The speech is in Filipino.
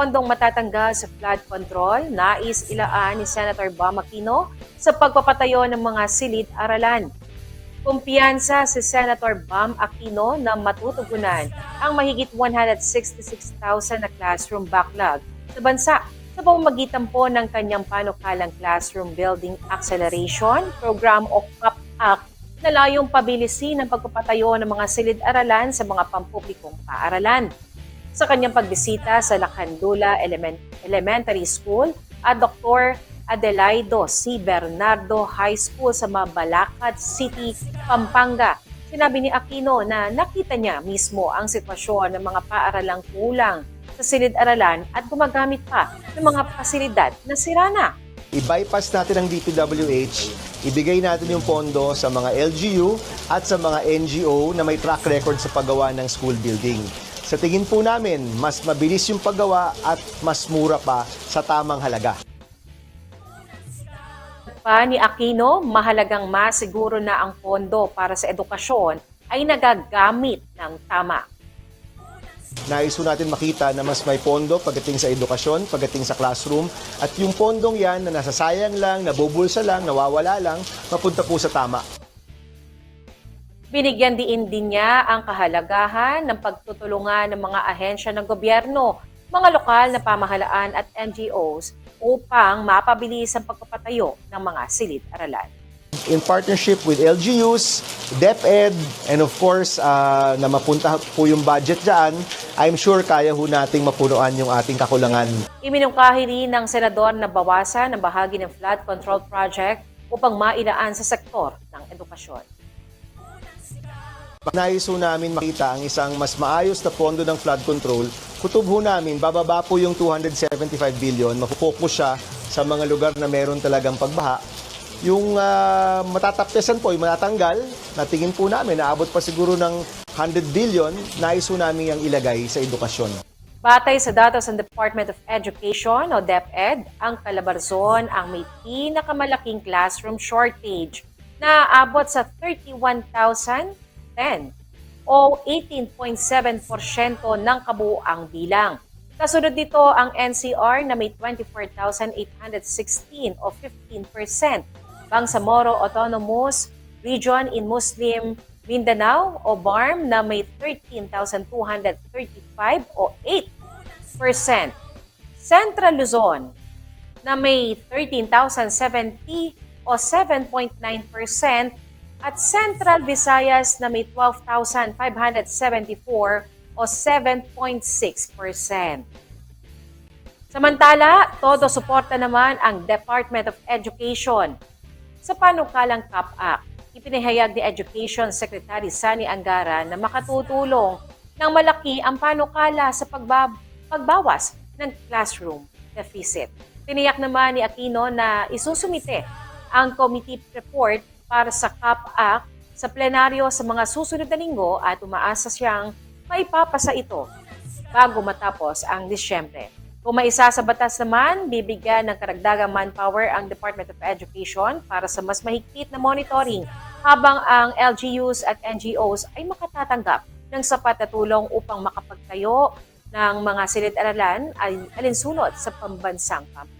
pondong matatanggal sa flood control, nais ilaan ni Senator Bam Aquino sa pagpapatayo ng mga silid-aralan. Kumpiyansa si Senator Bam Aquino na matutugunan ang mahigit 166,000 na classroom backlog sa bansa sa pamamagitan po ng kanyang panukalang Classroom Building Acceleration Program o CAP-AC na layong pabilisin ang pagpapatayo ng mga silid-aralan sa mga pampublikong paaralan. Sa kanyang pagbisita sa Lacandula Element- Elementary School at Dr. Adelaido C. Bernardo High School sa Mabalacat City, Pampanga. Sinabi ni Aquino na nakita niya mismo ang sitwasyon ng mga paaralang kulang sa silid-aralan at gumagamit pa ng mga pasilidad na sira na. I-bypass natin ang DPWH, ibigay natin yung pondo sa mga LGU at sa mga NGO na may track record sa paggawa ng school building. Sa tingin po namin, mas mabilis yung paggawa at mas mura pa sa tamang halaga. pa ni Aquino, mahalagang masiguro na ang pondo para sa edukasyon ay nagagamit ng tama. Nais po natin makita na mas may pondo pagdating sa edukasyon, pagdating sa classroom, at yung pondong yan na nasasayang lang, nabubulsa lang, nawawala lang, mapunta po sa tama. Binigyan din din niya ang kahalagahan ng pagtutulungan ng mga ahensya ng gobyerno, mga lokal na pamahalaan at NGOs upang mapabilis ang pagpapatayo ng mga silid-aralan. in partnership with LGUs, DepEd, and of course, ah, na mapunta po yung budget dyan, I'm sure kaya ho nating mapunuan yung ating kakulangan. Iminungkahi rin ng senador na bawasan ang bahagi ng flood control project upang mailaan sa sektor ng edukasyon. Nais ho namin makita ang isang mas maayos na pondo ng flood control. Kutob ho namin, bababa po yung 275 billion, mafocus siya sa mga lugar na meron talagang pagbaha. Yung uh, matatapyasan po, yung matatanggal, na tingin po namin, naabot pa siguro ng 100 billion, nais ho namin yung ilagay sa edukasyon. Batay sa datos ng Department of Education o DepEd, ang Calabarzon ang may pinakamalaking classroom shortage na aabot sa 31,010 o 18.7% ng kabuuang bilang. Kasunod dito ang NCR na may 24,816 o 15%. Bangsamoro Autonomous Region in Muslim Mindanao o BARM na may 13,235 o 8%. Central Luzon na may 13,070 o 7.9% at Central Visayas na may 12,574 o 7.6%. Samantala, todo suporta naman ang Department of Education. Sa panukalang CAP-AC, ipinahayag ni Education Secretary Sani Angara na makatutulong ng malaki ang panukala sa pagbab- pagbawas ng classroom deficit. Tiniyak naman ni Aquino na isusumite ang committee report para sa CAP-AC sa plenaryo sa mga susunod na linggo at umaasa siyang maipapasa ito bago matapos ang Disyembre. Kung maisa sa batas naman, bibigyan ng karagdagang manpower ang Department of Education para sa mas mahigpit na monitoring habang ang LGUs at NGOs ay makatatanggap ng sapat na tulong upang makapagtayo ng mga silid-aralan ay alinsunod sa pambansang pampubliko.